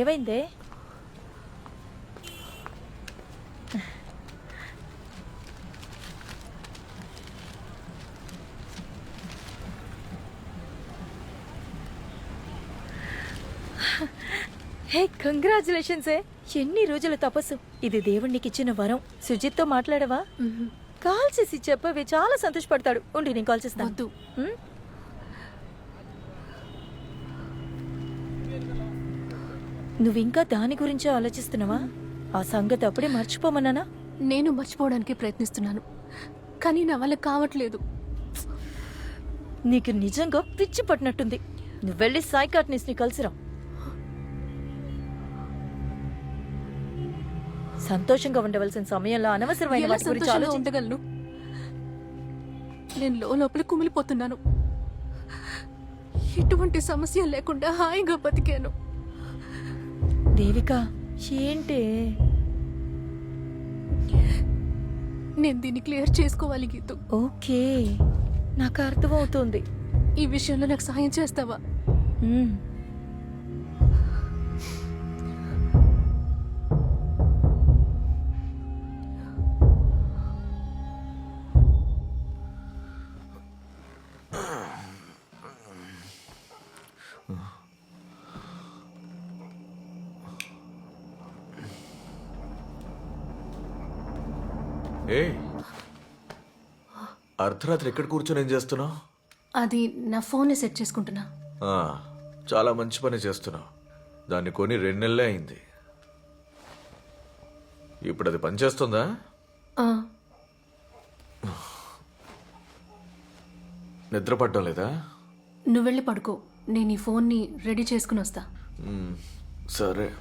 ఏమైందే? హే కంగ్రాచులేషన్స్ ఎన్ని రోజుల తపస్సు. ఇది దేవుడికి ఇచ్చిన వరం. సుజిత్తో మాట్లాడవా? కాల్ చేసి చెప్పవే చాలా సంతోషపడతాడు. ఉండి నేను కాల్ చేస్తాను. వద్దు. ఉమ్? నువ్వు ఇంకా దాని గురించే ఆలోచిస్తున్నావా? ఆ సంగతి అప్పుడే మర్చిపోమన్నానా? నేను మర్చిపోవడానికి ప్రయత్నిస్తున్నాను. కానీ నా వల్ల కావట్లేదు. నీకు నిజంగా పిచ్చి పట్టినట్టుంది. నువ్వు వెళ్ళి సైకాట్నిస్ట్ని కలిసిరా. సంతోషంగా ఉండవలసిన సమయంలో అనవసరమైన ఎలా వాటి గురించి సంతోషంగా ఆలోచించ ఉండగలను? నేను లో లోపల కుమిలిపోతున్నాను. ఎటువంటి సమస్య లేకుండా హాయిగా బతికాను. దేవిక ఏంటి? నేను దీన్ని క్లియర్ చేసుకోవాలి గీతు. ఓకే నాకు అర్థమవుతుంది. ఈ విషయంలో నాకు సహాయం చేస్తావా? ఏ అర్ధరాత్రి ఎక్కడ కూర్చొని ఏం చేస్తున్నావు? అది నా ఫోన్లో సెట్ చేసుకుంటున్నా. చాలా మంచి పని చేస్తున్నావు. దాన్ని కొని రెండు నెలలే అయింది. ఇప్పుడు అది పనిచేస్తుందా ఆ, నిద్ర పట్టడం లేదా? నువ్వు వెళ్ళి పడుకో. నేను ఈ ఫోన్ని రెడీ చేసుకుని వస్తా. సరే.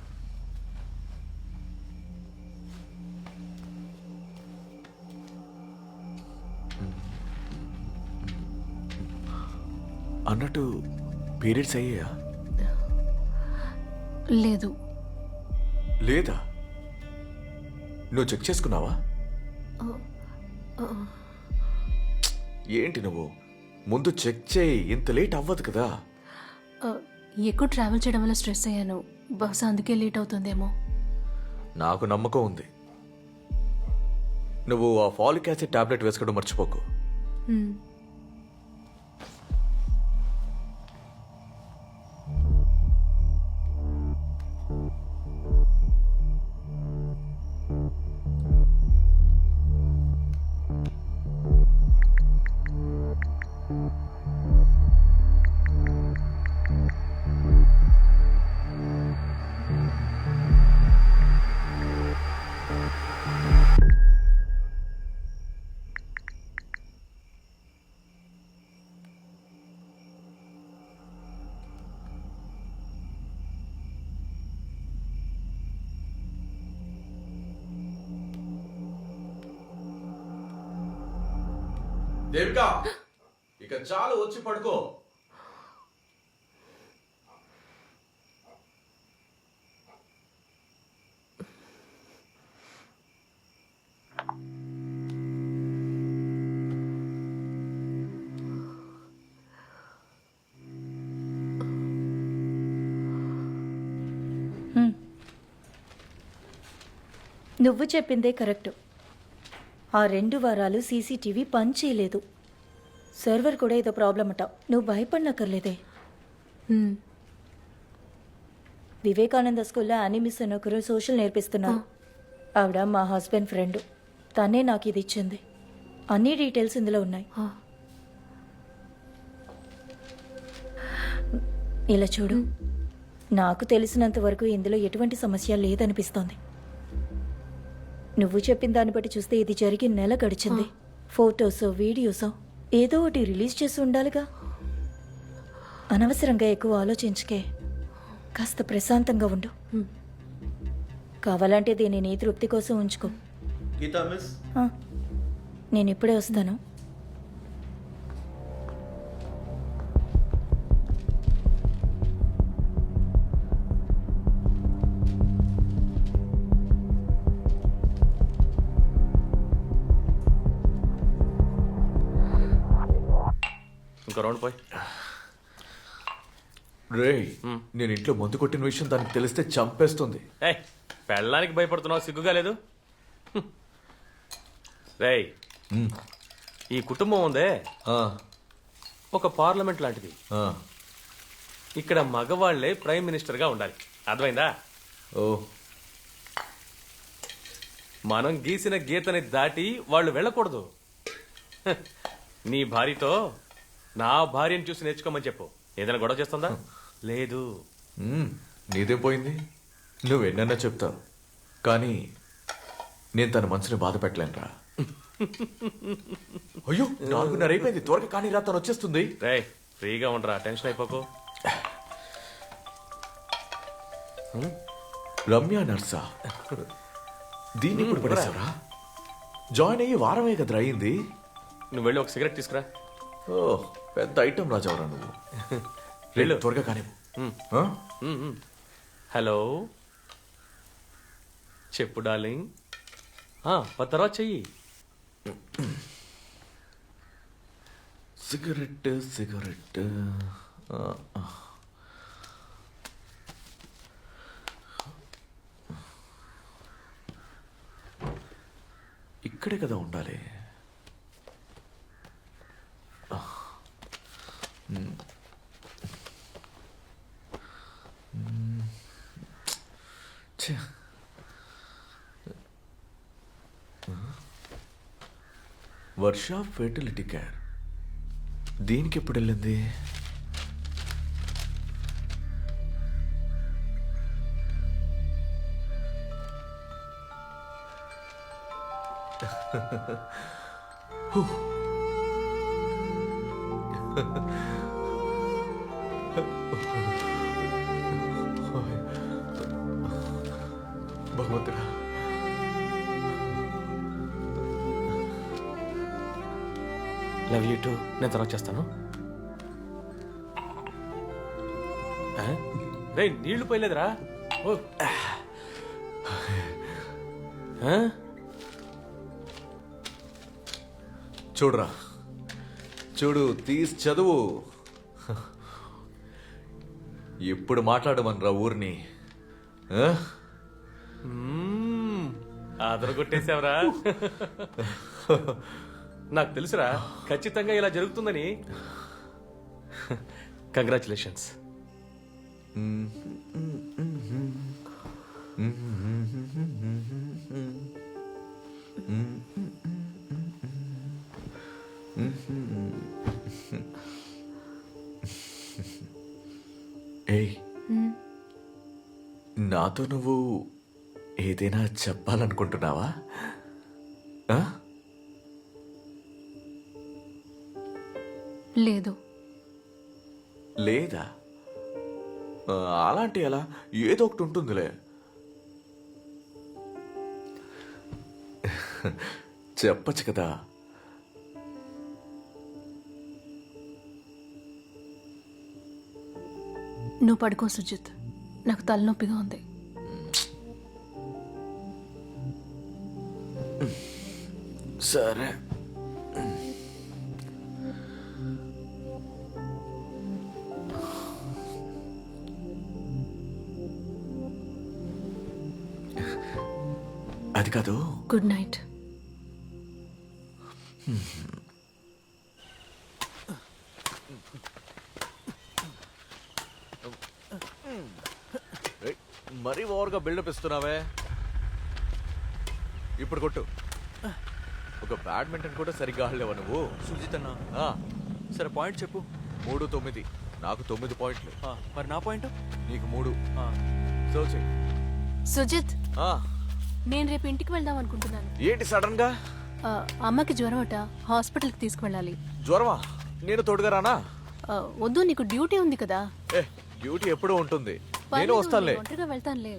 అన్నట్టు పీరియడ్స్ అయ్యాయా? లేదు. లేదా? నువ్వు చెక్ చేసుకున్నావా? ఏంటి నువ్వు? ముందు చెక్ చేయి ఇంత లేట్ అవ్వదు కదా. ఎక్కువ ట్రావెల్ చేయడం వల్ల స్ట్రెస్ అయ్యాను. బహుశా అందుకే లేట్ అవుతుందేమో. నాకు నమ్మకం ఉంది. నువ్వు ఆ ఫాలిక్ యాసిడ్ టాబ్లెట్ వేసుకోవడం మర్చిపోకు. దేవిక ఇక చాలు వచ్చి పడుకో. నువ్వు చెప్పిందే కరెక్ట్. ఆ రెండు వారాలు సీసీటీవీ పని చేయలేదు. సర్వర్ కూడా ఏదో ప్రాబ్లం అట. నువ్వు భయపడనక్కర్లేదే. వివేకానంద స్కూల్లో అనిమిస్ అని ఒకరు సోషల్ నేర్పిస్తున్నారు. ఆవిడ మా హస్బెండ్ ఫ్రెండ్. తనే నాకు ఇది ఇచ్చింది. అన్ని డీటెయిల్స్ ఇందులో ఉన్నాయి. ఇలా చూడు. నాకు తెలిసినంత వరకు ఇందులో ఎటువంటి సమస్య లేదనిపిస్తోంది. నువ్వు చెప్పిన దాన్ని బట్టి చూస్తే ఇది జరిగి నెల గడిచింది. ఫోటోసో వీడియోసో ఏదో ఒకటి రిలీజ్ చేసి ఉండాలిగా. అనవసరంగా ఎక్కువ ఆలోచించకే కాస్త ప్రశాంతంగా ఉండు. కావాలంటే దీన్ని నీ తృప్తి కోసం ఉంచుకో. గీతా మిస్? ఆ, నేను ఇప్పుడే వస్తాను. ఇంకా రౌండ్ పోయి. రే నేను ఇంట్లో మందు కొట్టిన విషయం దానికి తెలిస్తే చంపేస్తుంది. ఏయ్ పెళ్ళానికి భయపడుతున్నావు సిగ్గుగా లేదు? హ్మ్. రేయ్ ఈ కుటుంబం ఉందే ఆ, ఒక పార్లమెంట్ లాంటిది. ఆ, ఇక్కడ మగవాళ్ళే ప్రైమ్ మినిస్టర్గా ఉండాలి. అర్థమైందా? ఓ. మనం గీసిన గీతని దాటి వాళ్ళు వెళ్ళకూడదు. హ, నీ భార్యతో నా భార్యను చూసి నేర్చుకోమని చెప్పు. ఏదైనా గొడవ చేస్తుందా? లేదు. మ్మ్, నీదేం పోయింది? నువ్వు ఎన్నన్నా చెప్తావు. కానీ నేను తన మనసుని బాధ పెట్టలేనురా. అయ్యో నాలుగున్నర అయిపోయింది. త్వరగా కానీ రా తను వచ్చేస్తుంది. రేయ్ ఫ్రీగా ఉండరా టెన్షన్ అయిపోకు. రమ్య నర్సా దీన్ని ఇప్పుడు జాయిన్ అయ్యి వారమే కదరా అయింది. నువ్వు వెళ్ళి ఒక సిగరెట్ తీసుకురా. ఓ పెద్ద ఐటమ్ రాజావరా నువ్వు. వెళ్ళు. వెళ్ళు త్వరగా కానీ. హలో. చెప్పు డార్లింగ్. తర్వాత చెయ్యి. Cigarette cigarette. ఇక్కడే కదా ఉండాలి. మ్. మ్. ఛే. వర్ష ఫెర్టిలిటీ కేర్ దీనికి ఎప్పుడు వెళ్ళింది భగవంతుడా. Love you too. నేను తర్వాత చేస్తాను. రే నీళ్ళు పోయలేదురా. ఓ. చూడరా. చూడు తీసి చదువు. ఇప్పుడు మాట్లాడమనరా ఊరిని. అదరగొట్టేశావురా నాకు తెలుసురా ఖచ్చితంగా ఇలా జరుగుతుందని. కంగ్రాచులేషన్స్ ఏయ్ నాతో నువ్వు ఏదైనా చెప్పాలనుకుంటున్నావా? లేదు. లేదా? అలాంటి ఎలా ఏదో ఒకటి ఉంటుందిలే. చెప్పచ్చు కదా. నువ్వు పడుకో సుజిత్. నాకు తలనొప్పిగా ఉంది. సరే. అది కాదు. గుడ్ నైట్ ఏయ్, మరీ ఓవర్గా బిల్డప్ ఇస్తున్నావే? ఇప్పుడు కొట్టు. ఒక బ్యాడ్మింటన్ కూడా సరిగ్గా ఆడలేవా నువ్వు? సుజిత్ అన్న. ఆ, సరే పాయింట్ చెప్పు. మూడు తొమ్మిది. నాకు తొమ్మిది పాయింట్లు. ఆ, మరి నా పాయింట్? నీకు మూడు. చెయ్యి. సుజిత్. ఆ, నేను రేపు ఇంటికి వెళ్దాం అనుకుంటున్నాను. ఏంటి సడన్గా ఆ, అమ్మకి జ్వరం అట. హాస్పిటల్కి తీసుకువెళ్ళాలి. జ్వరమా? నేను తోడుగా రానా ఆ, వద్దు నీకు డ్యూటీ ఉంది కదా. ఏ డ్యూటీ ఎప్పుడూ ఉంటుంది. నేను వస్తానులే. ఒంటరిగా వెళ్తానులే.